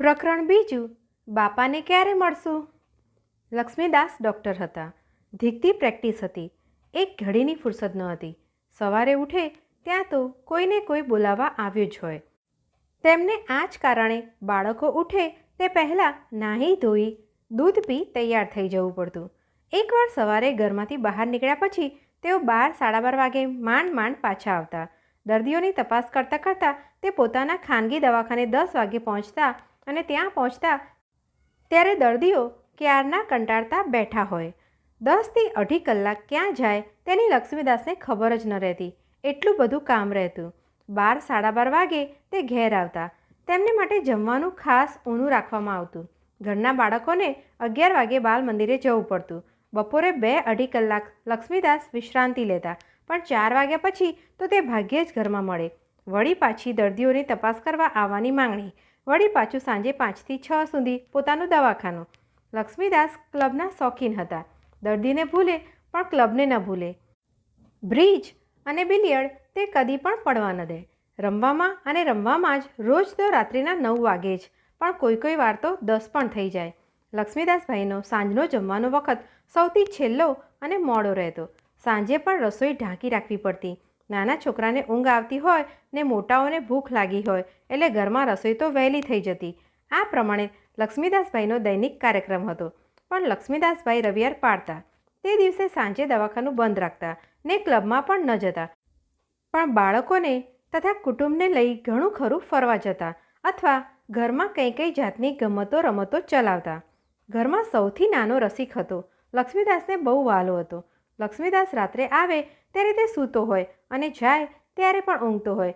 પ્રકરણ બીજું, બાપાને ક્યારે મળશું? લક્ષ્મીદાસ ડૉક્ટર હતા. ધીકતી પ્રેક્ટિસ હતી. એક ઘડીની ફુરસદ ન હતી. સવારે ઉઠે ત્યાં તો કોઈને કોઈ બોલાવવા આવ્યું જ હોય. તેમને આ જ કારણે બાળકો ઉઠે તે પહેલાં નાહી ધોઈ, દૂધ પી તૈયાર થઈ જવું પડતું. એકવાર સવારે ઘરમાંથી બહાર નીકળ્યા પછી તેઓ બાર સાડા બાર વાગે માંડ માંડ પાછા આવતા. દર્દીઓની તપાસ કરતાં કરતાં તે પોતાના ખાનગી દવાખાને દસ વાગે પહોંચતા અને ત્યાં પહોંચતા ત્યારે દર્દીઓ ક્યારના કંટાળતા બેઠા હોય. દસથી અઢી કલાક ક્યાં જાય તેની લક્ષ્મીદાસને ખબર જ ન રહેતી. એટલું બધું કામ રહેતું. બાર, સાડા બાર વાગે તે ઘેર આવતા. તેમને માટે જમવાનું ખાસ ઊનું રાખવામાં આવતું. ઘરના બાળકોને અગિયાર વાગે બાલ મંદિરે જવું પડતું. બપોરે બે અઢી કલાક લક્ષ્મીદાસ વિશ્રાંતિ લેતા, પણ ચાર વાગ્યા પછી તો તે ભાગ્યે જ ઘરમાં મળે. વળી પાછી દર્દીઓની તપાસ કરવા આવવાની માંગણી. વળી પાછું સાંજે પાંચથી છ સુધી પોતાનું દવાખાનું. લક્ષ્મીદાસ ક્લબના શોખીન હતા. દર્દીને ભૂલે, પણ ક્લબને ન ભૂલે. બ્રિજ અને બિલિયર્ડ તે કદી પણ પડવા ન દે. રમવામાં અને રમવામાં જ રોજ તો રાત્રિના નવ વાગે જ, પણ કોઈ કોઈ વાર તો દસ પણ થઈ જાય. લક્ષ્મીદાસભાઈનો સાંજનો જમવાનો વખત સૌથી છેલ્લો અને મોડો રહેતો. સાંજે પણ રસોઈ ઢાંકી રાખવી પડતી. નાના છોકરાને ઊંઘ આવતી હોય ને મોટાઓને ભૂખ લાગી હોય, એટલે ઘરમાં રસોઈ તો વહેલી થઈ જતી. આ પ્રમાણે લક્ષ્મીદાસભાઈનો દૈનિક કાર્યક્રમ હતો. પણ લક્ષ્મીદાસભાઈ રવિવાર પાડતા. તે દિવસે સાંજે દવાખાનું બંધ રાખતા ને ક્લબમાં પણ ન જતા. પણ બાળકોને તથા કુટુંબને લઈ ઘણું ખરું ફરવા જતા અથવા ઘરમાં કઈ કઈ જાતની ગમતો રમતો ચલાવતા. ઘરમાં સૌથી નાનો રસિક હતો. લક્ષ્મીદાસને બહુ વહાલો હતો. લક્ષ્મીદાસ રાત્રે આવે ત્યારે તે સૂતો હોય અને જાય ત્યારે પણ ઊંઘતો હોય.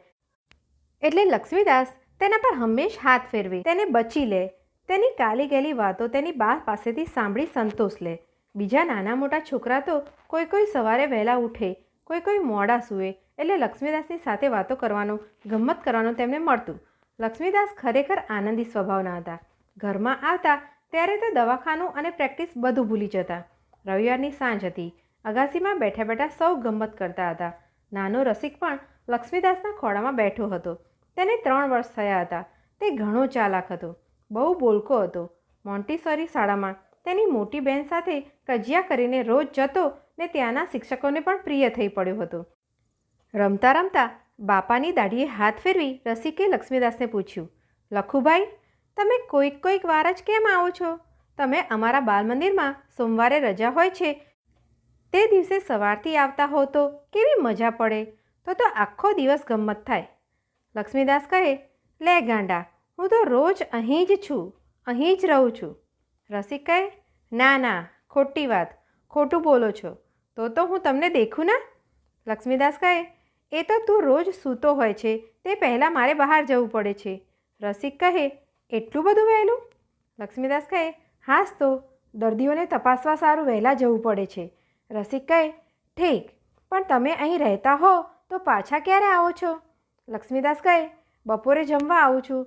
એટલે લક્ષ્મીદાસ તેના પર હંમેશ હાથ ફેરવે, તેને બચી લે, તેની કાલી ગયેલી વાતો તેની બા પાસેથી સાંભળી સંતોષ લે. બીજા નાના મોટા છોકરા તો કોઈ કોઈ સવારે વહેલા ઉઠે, કોઈ કોઈ મોડા સૂએ એટલે લક્ષ્મીદાસની સાથે વાતો કરવાનું ગમત કરવાનું તેમને મળતું. લક્ષ્મીદાસ ખરેખર આનંદી સ્વભાવના હતા. ઘરમાં આવતા ત્યારે તે દવાખાનું અને પ્રેક્ટિસ બધું ભૂલી જતા. રવિવારની સાંજ હતી અગાસીમાં બેઠા બેઠા સૌ ગમત કરતા હતા. નાનો રસિક પણ લક્ષ્મીદાસના ખોળામાં બેઠો હતો. તેને ત્રણ વર્ષ થયા હતા. તે ઘણો ચાલાક હતો. બહુ બોલકો હતો. મોન્ટીસરી શાળામાં તેની મોટી બહેન સાથે કજિયા કરીને રોજ જતો ને ત્યાંના શિક્ષકોને પણ પ્રિય થઈ પડ્યો હતો. રમતા રમતા બાપાની દાઢીએ હાથ ફેરવી રસિકે લક્ષ્મીદાસને પૂછ્યું, લખુભાઈ, તમે કોઈક કોઈક વાર જ કેમ આવો છો? તમે અમારા બાલ મંદિરમાં સોમવારે રજા હોય છે તે દિવસે સવારથી આવતા હો તો કેવી મજા પડે? તો તો આખો દિવસ ગમત થાય. લક્ષ્મીદાસ કહે, લે ગાંડા, હું તો રોજ અહીં જ છું, અહીં જ રહું છું. રસિક કહે, ના ના, ખોટી વાત, ખોટું બોલો છો. તો તો હું તમને દેખું ના? લક્ષ્મીદાસ કહે, એ તો તું રોજ સૂતો હોય છે, તે પહેલાં મારે બહાર જવું પડે છે. રસિક કહે, એટલું બધું વહેલું? લક્ષ્મીદાસ કહે, હાસ તો, દર્દીઓને તપાસવા સારું વહેલા જવું પડે છે. રસિક કહે, ઠીક, પણ તમે અહીં રહેતા હો, તો પાછા ક્યારે આવો છો? લક્ષ્મીદાસ કહે, બપોરે જમવા આવું છું.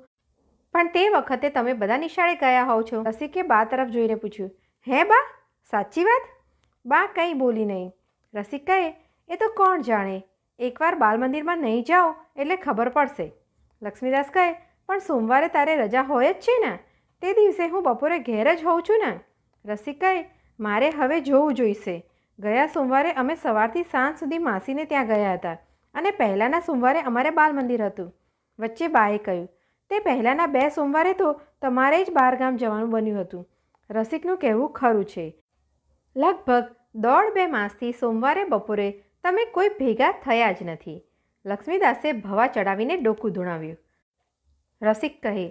પણ તે વખતે તમે બધા નિશાળે ગયા હોવ છો. રસિકે બા તરફ જોઈને પૂછ્યું, હે બા, સાચી વાત? બા કંઈ બોલી નહીં. રસિક કહે, એ તો કોણ જાણે? એકવાર બાલ મંદિરમાં નહીં જાઓ, એટલે ખબર પડશે. લક્ષ્મીદાસ કહે, પણ સોમવારે તારે રજા હોય જ છે ને? તે દિવસે હું બપોરે ઘેર જ હોઉં છું ને? રસિક કહે, મારે હવે જોવું જોઈશે. ગયા સોમવારે અમે સવારથી સાંજ સુધી માસીને ત્યાં ગયા હતા અને પહેલાંના સોમવારે અમારે બાલ મંદિર હતું. વચ્ચે બાએ કહ્યું, તે પહેલાંના બે સોમવારે તો તમારે જ બહારગામ જવાનું બન્યું હતું. રસિકનું કહેવું ખરું છે. લગભગ દોઢ બે માસથી સોમવારે બપોરે તમે કોઈ ભેગા થયા જ નથી. લક્ષ્મીદાસે ભવા ચડાવીને ડોકું ધૂણાવ્યું. રસિક કહે,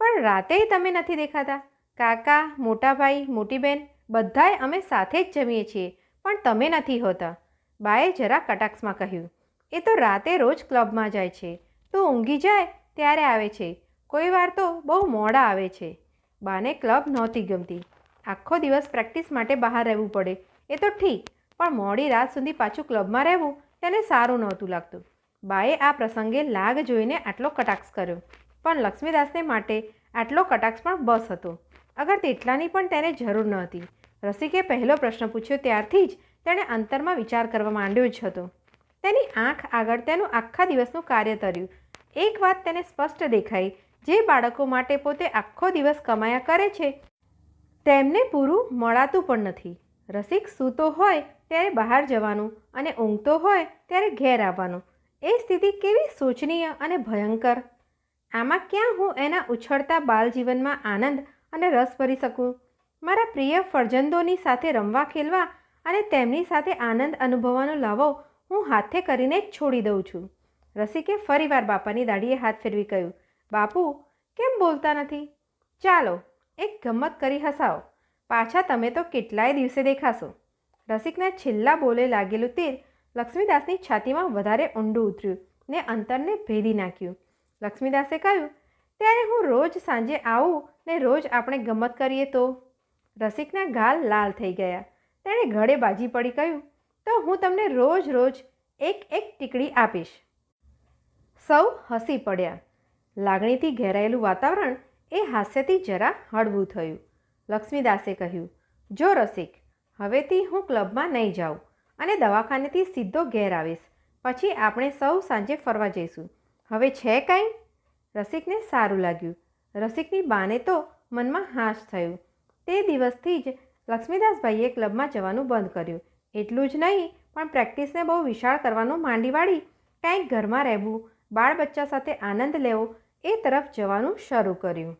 પણ રાતે તમે નથી દેખાતા. કાકા, મોટાભાઈ, મોટીબેન મોટી બેન બધાય અમે સાથે જ જમીએ છીએ. પણ તમે નથી હોતા. બાએ જરા કટાક્ષમાં કહ્યું, એ તો રાતે રોજ ક્લબમાં જાય છે. તો ઊંઘી જાય ત્યારે આવે છે. કોઈ વાર તો બહુ મોડા આવે છે. બાને ક્લબ નહોતી ગમતી. આખો દિવસ પ્રેક્ટિસ માટે બહાર રહેવું પડે. એ તો ઠીક, પણ મોડી રાત સુધી પાછું ક્લબમાં રહેવું તેને સારું નહોતું લાગતું. બાએ આ પ્રસંગે લાગ જોઈને આટલો કટાક્ષ કર્યો. પણ લક્ષ્મીદાસને માટે આટલો કટાક્ષ પણ બસ હતો. અગર તેટલાની પણ તેને જરૂર ન હતી રસિકે પહેલો પ્રશ્ન પૂછ્યો ત્યારથી જ તેણે અંતરમાં વિચાર કરવા માંડ્યો જ હતો. તેની આંખ આગળ તેનું આખા દિવસનું કાર્ય તર્યું. એક વાત તેને સ્પષ્ટ દેખાઈ. જે બાળકો માટે પોતે આખો દિવસ કમાયા કરે છે, તેમને પૂરું મળાતું પણ નથી. રસિક સૂતો હોય ત્યારે બહાર જવાનું અને ઊંઘતો હોય ત્યારે ઘેર આવવાનું. એ સ્થિતિ કેવી શોચનીય અને ભયંકર. આમાં ક્યાં હું એના ઉછળતા બાલજીવનમાં આનંદ અને રસ ભરી શકું? મારા પ્રિય ફરજંદોની સાથે રમવા ખેલવા અને તેમની સાથે આનંદ અનુભવવાનો લાવો હું હાથે કરીને જ છોડી દઉં છું. રસિકે ફરીવાર બાપાની દાઢીએ હાથ ફેરવી કહ્યું, બાપુ, કેમ બોલતા નથી? ચાલો, એક ગમત કરી હસાવો. પાછા તમે તો કેટલાય દિવસે દેખાશો. રસિકના છેલ્લા બોલે લાગેલું તીર લક્ષ્મીદાસની છાતીમાં વધારે ઊંડું ઉતર્યું ને અંતરને ભેદી નાખ્યું. લક્ષ્મીદાસે કહ્યું, ત્યારે હું રોજ સાંજે આવું ને રોજ આપણે ગમત કરીએ તો? રસિકના ગાલ લાલ થઈ ગયા. તેણે ઘડે બાજી પડી કહ્યું, તો હું તમને રોજ રોજ એક એક ટીકડી આપીશ. સૌ હસી પડ્યા. લાગણીથી ઘેરાયેલું વાતાવરણ એ હાસ્યથી જરા હળવું થયું. લક્ષ્મીદાસે કહ્યું, જો રસિક, હવેથી હું ક્લબમાં નહીં જાઉં અને દવાખાનેથી સીધો ઘેર આવીશ. પછી આપણે સૌ સાંજે ફરવા જઈશું. હવે છે કાંઈ? રસિકને સારું લાગ્યું. રસિકની બાને તો મનમાં હાશ થયું. તે દિવસથી જ લક્ષ્મીદાસભાઈએ ક્લબમાં જવાનું બંધ કર્યું. એટલું જ નહીં, પણ પ્રેક્ટિસને બહુ વિશાળ કરવાનું માંડી વાળી કાંઈક ઘરમાં રહેવું બાળ બચ્ચા સાથે આનંદ લેવો, એ તરફ જવાનું શરૂ કર્યું.